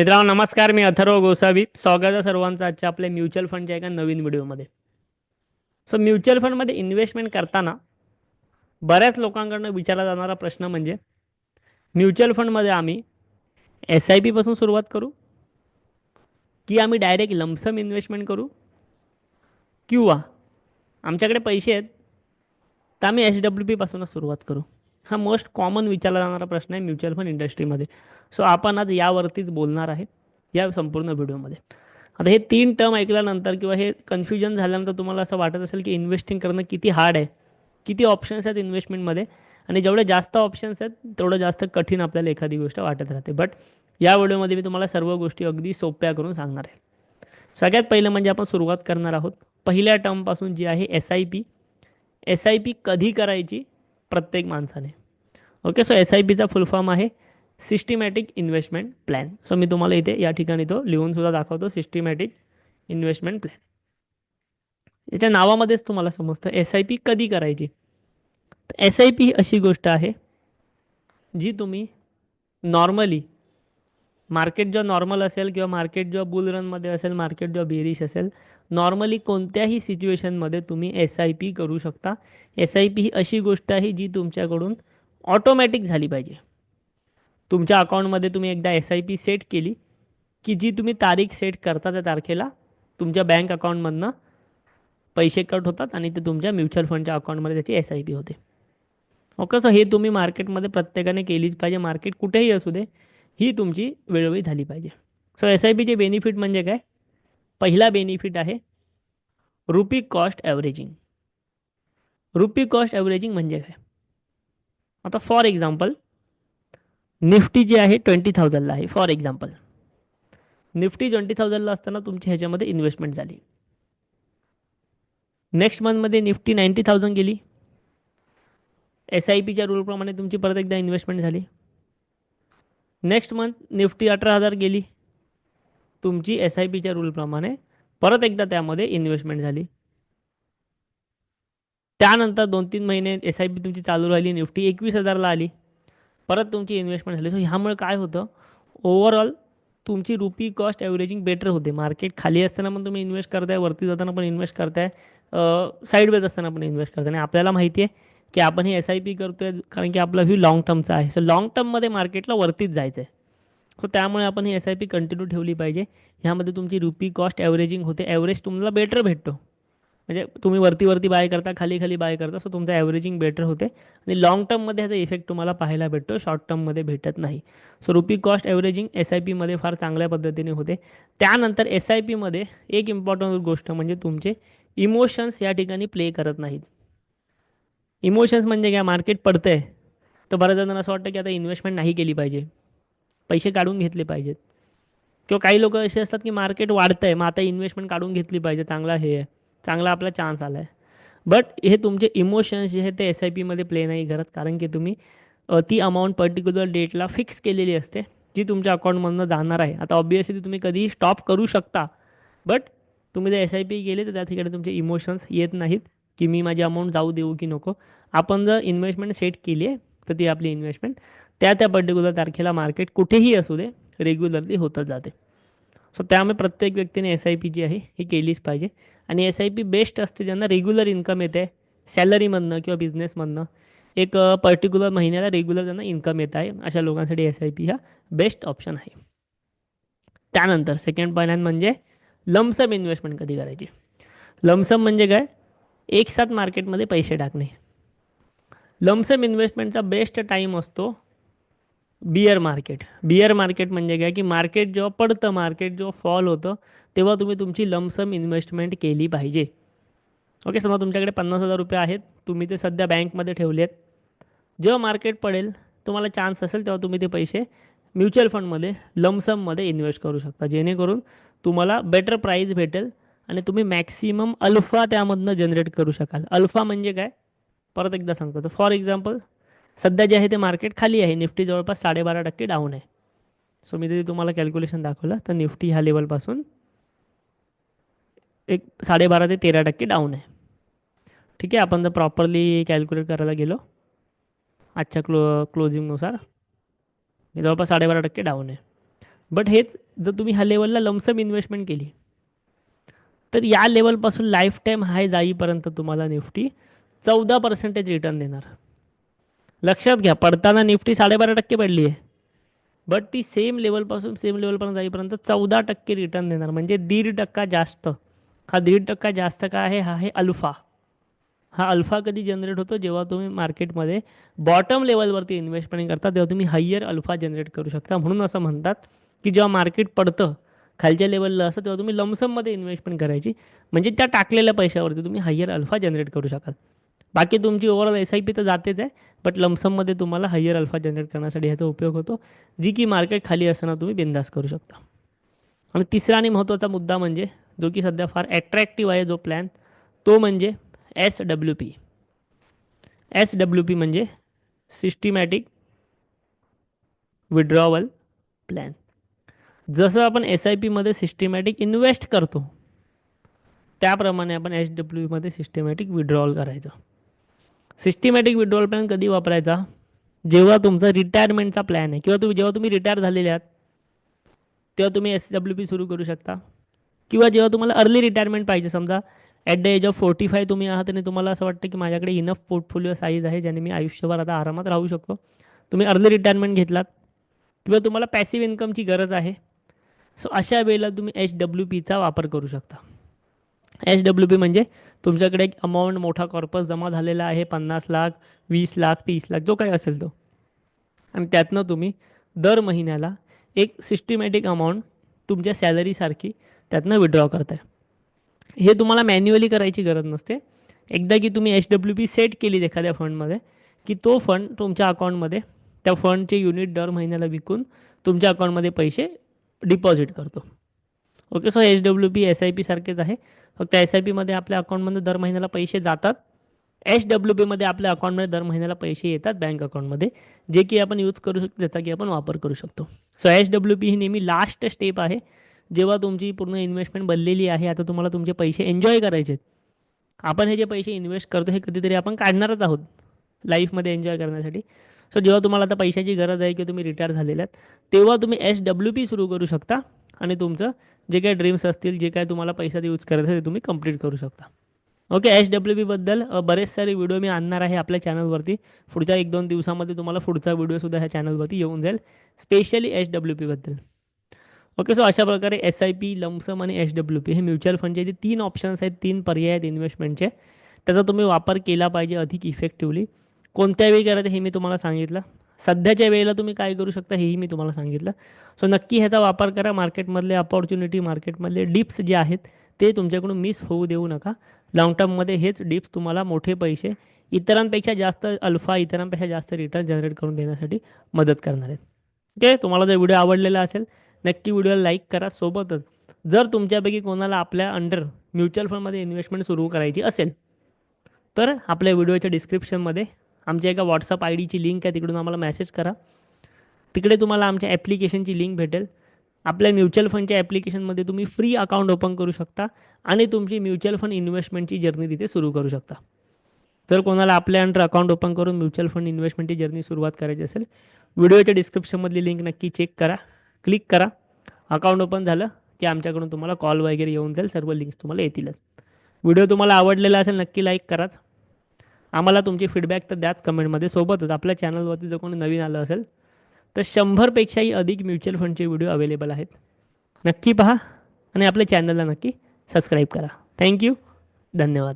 मित्रांनो नमस्कार मी अथर्व गोसावी. स्वागत आहे सर्वांचं आजच्या आपल्या म्युच्युअल फंडच्या एका नवीन व्हिडिओमध्ये. सो म्युच्युअल फंडमध्ये इन्व्हेस्टमेंट करताना बऱ्याच लोकांकडनं विचारला जाणारा प्रश्न म्हणजे म्युच्युअल फंडमध्ये आम्ही एस आय पीपासून सुरुवात करू? की आम्ही डायरेक्ट लमसम इन्व्हेस्टमेंट करू? किंवा आमच्याकडे पैसे आहेत तर आम्ही एच डब्ल्यू पीपासूनच सुरुवात करू? हा मोस्ट कॉमन विचारला जाणारा प्रश्न आहे म्युच्युअल फंड इंडस्ट्रीमध्ये सो आपण आज यावरतीच बोलणार आहे या संपूर्ण व्हिडिओमध्ये आता हे तीन टर्म ऐकल्यानंतर किंवा हे कन्फ्युजन झाल्यानंतर तुम्हाला असं वाटत असेल की इन्व्हेस्टिंग करणं किती हार्ड आहे किती ऑप्शन्स आहेत इन्व्हेस्टमेंटमध्ये आणि जेवढे जास्त ऑप्शन्स आहेत तेवढं जास्त कठीण आपल्याला एखादी गोष्ट वाटत राहते. बट या व्हिडिओमध्ये मी तुम्हाला सर्व गोष्टी अगदी सोप्या करून सांगणार आहे. सगळ्यात पहिलं म्हणजे आपण सुरुवात करणार आहोत. पहिल्या टर्मपासून जी आहे S I P S I P कधी करायची? प्रत्येक माणसाने. ओके सो एस आय पीचा फुल फॉर्म आहे सिस्टमॅटिक इन्व्हेस्टमेंट प्लॅन सो मी तुम्हाला इथे या ठिकाणी तो लिहून सुद्धा दाखवतो सिस्टमॅटिक इन्व्हेस्टमेंट प्लॅन याच्या नावामध्येच तुम्हाला समजतं एस आय पी कधी करायची? तर एस आय पी ही अशी गोष्ट आहे जी तुम्ही नॉर्मली मार्केट जेव्हा नॉर्मल असेल किंवा मार्केट जेव्हा बुल रनमध्ये असेल मार्केट जेव्हा बेरिश असेल नॉर्मली कोणत्याही सिच्युएशनमध्ये तुम्ही एस आय पी करू शकता. एस आय पी ही अशी गोष्ट आहे जी तुमच्याकडून ऑटोमॅटिक झाली पाहिजे. तुमच्या अकाउंटमध्ये तुम्ही एकदा एस आय पी सेट केली की जी तुम्ही तारीख सेट करता त्या तारखेला तुमच्या बँक अकाउंटमधनं पैसे कट होतात आणि ते तुमच्या म्युच्युअल फंडच्या अकाउंटमध्ये त्याची एस आय पी होते. ओके सो हे तुम्ही मार्केटमध्ये प्रत्येकाने केलीच पाहिजे. मार्केट कुठेही असू दे ही तुमची वेळोवेळी झाली पाहिजे. सो एस आय पीचे बेनिफिट म्हणजे काय? पहिला बेनिफिट आहे rupee cost averaging rupee cost averaging म्हणजे काय? आता फॉर एक्झाम्पल निफ्टी जी आहे ट्वेंटी थाउजंडला आहे फॉर एक्झाम्पल निफ्टी ट्वेंटी थाउजंडला असताना तुमची ह्याच्यामध्ये इन्व्हेस्टमेंट झाली. नेक्स्ट मंथमध्ये निफ्टी नाईन्टी थाउजंड गेली. एस आय पीच्या रूलप्रमाणे तुमची परत एकदा इन्व्हेस्टमेंट झाली. नेक्स्ट मंथ निफ्टी अठरा हजार गेली. तुमची एस आय पीच्या रूलप्रमाणे परत एकदा त्यामध्ये इन्व्हेस्टमेंट झाली. त्यानंतर दोन तीन महिने एस आय पी तुमची चालू राहिली निफ्टी एकवीस हजारला आली. परत तुमची इन्व्हेस्टमेंट झाली. सो ह्यामुळे काय होतं? ओव्हरऑल तुमची रुपी कॉस्ट ॲव्हरेजिंग बेटर होते. मार्केट खाली असताना पण तुम्ही इन्व्हेस्ट करताय वरती जाताना पण इन्व्हेस्ट करताय साईडवेज असताना पण इन्व्हेस्ट करताय. आणि आपल्याला माहिती आहे की आपण हे एस आय पी करतो आहे कारण की आपला व्ह्यू लाँग टर्मचा आहे. सो लाँग टर्ममध्ये मार्केटला वरतीच जायचं आहे सो त्यामुळे आपण ही एस आय पी कंटिन्यू ठेवली पाहिजे. ह्यामध्ये तुमची रुपी कॉस्ट ॲव्हरेजिंग होते. ॲव्हरेज तुम्हाला बेटर भेटतो. म्हणजे तुम्ही वरती वरती बाय करता खाली खाली बाय करता सो तुमचं ॲव्हरेजिंग बेटर होते. आणि लाँग टर्ममध्ये ह्याचा इफेक्ट तुम्हाला पाहायला भेटतो शॉर्ट टर्ममध्ये भेटत नाही. So rupee cost averaging S I पीमध्ये फार चांगल्या पद्धतीने होते. त्यानंतर एस आय पीमध्ये एक इम्पॉर्टंट गोष्ट म्हणजे तुमचे इमोशन्स या ठिकाणी प्ले करत नाहीत. इमोशन्स म्हणजे काय? मार्केट पडतं आहे तर बऱ्याच जणांना असं वाटतं की आता इन्व्हेस्टमेंट नाही केली पाहिजे. पैसे काढून घेतले पाहिजेत. किंवा काही लोक असे असतात की मार्केट वाढतं आहे मग आता इन्व्हेस्टमेंट काढून घेतली पाहिजे चांगला हे आहे. चांगला आपला चान्स आला आहे बट हे तुमचे इमोशन्स जे आहेत ते एस आय पीमध्ये प्ले नाही करत. कारण की तुम्ही ती अमाऊंट पर्टिक्युलर डेटला फिक्स केलेली असते जी तुमच्या अकाउंटमधनं जाणार आहे. आता ऑब्वियसली तुम्ही कधीही स्टॉप करू शकता. बट तुम्ही जर एस आय पी केले तर त्या ठिकाणी तुमचे इमोशन्स येत नाहीत की मी माझी अमाऊंट जाऊ देऊ की नको. आपण जर इन्व्हेस्टमेंट सेट केली आहे तर ती आपली इन्व्हेस्टमेंट त्या त्या पर्टिक्युलर तारखेला मार्केट कुठेही असू दे रेग्युलरली होतच जाते. सो त्यामुळे प्रत्येक व्यक्तीने एस आय पी जी आहे ही केलीच पाहिजे. आणि एस आय पी बेस्ट असते ज्यांना रेग्युलर इन्कम येते सॅलरीमधनं किंवा बिझनेसमधनं एक पर्टिक्युलर महिन्याला रेग्युलर त्यांना इन्कम येत आहे अशा लोकांसाठी एस आय पी हा बेस्ट ऑप्शन आहे. त्यानंतर सेकंड पॉईंट म्हणजे लमसम इन्व्हेस्टमेंट कधी करायची? लमसम म्हणजे काय? एक साथ मार्केटमध्ये पैसे टाकणे. लमसम इन्व्हेस्टमेंटचा बेस्ट टाईम असतो बियर मार्केट. बियर मार्केट म्हणजे काय? की मार्केट जेव्हा पडतं मार्केट जेव्हा फॉल होतं तेव्हा तुम्ही तुमची लमसम इन्व्हेस्टमेंट केली पाहिजे. ओके समजा तुमच्याकडे पन्नास हजार रुपये आहेत तुम्ही ते सध्या बँकमध्ये ठेवले आहेत जेव्हा मार्केट पडेल तुम्हाला चान्स असेल तेव्हा तुम्ही ते पैसे म्युच्युअल फंडमध्ये लमसममध्ये इन्व्हेस्ट करू शकता. जेणेकरून तुम्हाला बेटर प्राईज भेटेल आणि तुम्ही मॅक्सिमम अल्फा त्यामधनं जनरेट करू शकाल. अल्फा म्हणजे काय? परत एकदा सांगतो. तर फॉर एक्झाम्पल सध्या जे आहे ते मार्केट खाली आहे. निफ्टी जवळपास साडेबारा टक्के डाऊन आहे. सो मी तरी तुम्हाला कॅल्क्युलेशन दाखवलं. तर निफ्टी ह्या लेवलपासून एक साडेबारा ते तेरा टक्के डाऊन आहे. ठीक आहे आपण जर प्रॉपरली कॅल्क्युलेट करायला गेलो आजच्या क्लो क्लोजिंगनुसार जवळपास साडेबारा टक्के डाऊन आहे. बट हेच जर तुम्ही ह्या लेवलला लमसम इन्व्हेस्टमेंट केली तर या लेवलपासून लाईफ टाईम हाय जाईपर्यंत तुम्हाला निफ्टी चौदा पर्सेंटेज रिटर्न देणार. लक्षात घ्या पडताना निफ्टी साडेबारा टक्के पडली आहे. बट ती सेम लेवलपासून सेम लेवलपर्यंत जाईपर्यंत चौदा टक्के रिटर्न देणार. म्हणजे दीड टक्का जास्त. हा दीड टक्का जास्त काय आहे? हा आहे अल्फा हा अल्फा कधी जनरेट होतो? जेव्हा तुम्ही मार्केटमध्ये बॉटम लेवलवरती इन्व्हेस्टमेंट करता तेव्हा तुम्ही हायर अल्फा जनरेट करू शकता. म्हणून असं म्हणतात की जेव्हा मार्केट पडतं खालच्या लेवलला असं तेव्हा तुम्ही लमसममध्ये इन्व्हेस्टमेंट करायची. म्हणजे त्या टाकलेल्या पैशावरती तुम्ही हायर अल्फा जनरेट करू शकाल. बाकी तुमची ओव्हरऑल एस आय पी तर जातेच आहे बट लमसममध्ये तुम्हाला हायर अल्फा जनरेट करण्यासाठी ह्याचा उपयोग होतो जी की मार्केट खाली असताना तुम्ही बिंदास करू शकता. आणि तिसरा आणि महत्त्वाचा मुद्दा म्हणजे जो की सध्या फार ॲट्रॅक्टिव्ह आहे जो प्लॅन तो म्हणजे S W P S W P म्हणजे सिस्टिमॅटिक विड्रॉवल प्लॅन जसं आपण एस आय पीमध्ये सिस्टिमॅटिक इन्व्हेस्ट करतो त्याप्रमाणे आपण एच डब्ल्यू पीमध्ये सिस्टमॅटिक विड्रॉवल करायचं. सिस्टमॅटिक विड्रॉल प्लॅन कधी वापरायचा? जेव्हा तुमचा रिटायरमेंटचा प्लॅन आहे किंवा तुम्ही जेव्हा तुम्ही रिटायर झालेले आहात तेव्हा तुम्ही एस डब्ल्यू पी सुरू करू शकता. किंवा जेव्हा तुम्हाला अर्ली रिटायरमेंट पाहिजे समजा at the age of forty five तुम्ही आहात आणि तुम्हाला असं वाटतं की माझ्याकडे इनफ पोर्टफोलिओ साईज आहे ज्याने मी आयुष्यभर आता आरामात राहू शकतो. तुम्ही अर्ली रिटायरमेंट घेतलात किंवा तुम्हाला पॅसिव्ह इन्कमची गरज आहे. सो अशा वेळेला तुम्ही एच डब्ल्यू पीचा वापर करू शकता. एच डब्ल्यू बी म्हणजे तुमच्याकडे एक अमाऊंट मोठा कॉर्पस जमा झालेला आहे पन्नास लाख वीस लाख तीस लाख जो काही असेल तो. आणि त्यातनं तुम्ही दर महिन्याला एक सिस्टमॅटिक अमाऊंट तुमच्या सॅलरीसारखी त्यातनं विड्रॉ करताय. हे तुम्हाला मॅन्युअली करायची गरज नसते. एकदा की तुम्ही एच डब्ल्यू बी सेट केली एखाद्या फंडमध्ये की तो फंड तुमच्या अकाउंटमध्ये त्या फंडचे युनिट दर महिन्याला विकून तुमच्या अकाउंटमध्ये पैसे डिपॉझिट करतो. Okay so H W B S I P सारखेच आहे. फक्त एस आय पीमध्ये आपल्या अकाउंटमध्ये दर महिन्याला पैसे जातात. एच डब्ल्यू पीमध्ये आपल्या अकाउंटमध्ये दर महिन्याला पैसे येतात बँक अकाउंटमध्ये जे की आपण यूज करू शकतो त्याचा की आपण वापर करू शकतो. सो एच डब्ल्यू पी ही नेहमी लास्ट स्टेप आहे. जेव्हा तुमची पूर्ण इन्व्हेस्टमेंट बनलेली आहे आता तुम्हाला तुमचे पैसे एन्जॉय करायचे आहेत. आपण हे जे पैसे इन्व्हेस्ट करतो हे कधीतरी आपण काढणारच आहोत लाईफमध्ये एन्जॉय करण्यासाठी. सो जेव्हा तुम्हाला आता पैशाची गरज आहे किंवा तुम्ही रिटायर झालेल्या आहेत तेव्हा तुम्ही एच डब्ल्यू पी सुरू करू शकता. आणि तुमचं जे काही ड्रीम्स असतील जे काय तुम्हाला पैशात यूज करायचं ते तुम्ही कंप्लीट करू शकता. ओके एच डब्ल्यू बीबद्दल बरेच सारे व्हिडिओ मी आणणार आहे आपल्या चॅनलवरती पुढच्या एक दोन दिवसामध्ये तुम्हाला पुढचा व्हिडिओसुद्धा ह्या चॅनलवरती येऊन जाईल. स्पेशली एच डब्ल्यू पीबद्दल ओके सो अशा प्रकारे S I P lump sum आणि एच डब्ल्यू पी हे म्युच्युअल फंडचे जे तीन ऑप्शन्स आहेत तीन पर्याय आहेत इन्व्हेस्टमेंटचे त्याचा तुम्ही वापर केला पाहिजे अधिक इफेक्टिव्हली कोणत्या वेळी करायचं हे मी तुम्हाला सांगितलं. सध्याच्या वेळेला तुम्ही काय करू शकता हेही मी तुम्हाला सांगितलं. सो नक्की ह्याचा वापर करा मार्केटमधले अपॉर्च्युनिटी मार्केटमधले डिप्स जे आहेत ते तुमच्याकडून मिस होऊ देऊ नका. लाँग टर्ममध्ये हेच डिप्स तुम्हाला मोठे पैसे इतरांपेक्षा जास्त अल्फा इतरांपेक्षा जास्त रिटर्न जनरेट करून देण्यासाठी मदत करणार आहेत. ओके तुम्हाला जर व्हिडिओ आवडलेला असेल नक्की व्हिडिओला लाईक करा. सोबतच जर तुमच्यापैकी कोणाला आपल्या अंडर म्युच्युअल फंडमध्ये इन्व्हेस्टमेंट सुरू करायची असेल तर आपल्या व्हिडिओच्या डिस्क्रिप्शनमध्ये आमच्या एका व्हॉट्सअप आय डीची लिंक आहे तिकडून आम्हाला मेसेज करा. तिकडे तुम्हाला आमच्या ॲप्लिकेशनची लिंक भेटेल. आपल्या म्युच्युअल फंडच्या ॲप्लिकेशनमध्ये तुम्ही फ्री अकाउंट ओपन करू शकता आणि तुमची म्युच्युअल फंड इन्व्हेस्टमेंटची जर्नी तिथे सुरू करू शकता. जर कोणाला आपल्या अंडर अकाउंट ओपन करून म्युच्युअल फंड इन्व्हेस्टमेंटची जर्नी सुरुवात करायची असेल व्हिडिओच्या डिस्क्रिप्शनमधली लिंक नक्की चेक करा. क्लिक करा. अकाउंट ओपन झालं की आमच्याकडून तुम्हाला कॉल वगैरे येऊन जाईल सर्व लिंक्स तुम्हाला येतीलच. व्हिडिओ तुम्हाला आवडलेला असेल नक्की लाईक कराच. आम्हाला तुमची फीडबॅक तर द्याच कमेंटमध्ये सोबतच आपल्या चॅनलवरती जर कोणी नवीन आलं असेल तर शंभरपेक्षाही अधिक म्युच्युअल फंडचे व्हिडिओ अवेलेबल आहेत. नक्की पहा आणि आपल्या चॅनलला नक्की सबस्क्राईब करा. थँक्यू धन्यवाद.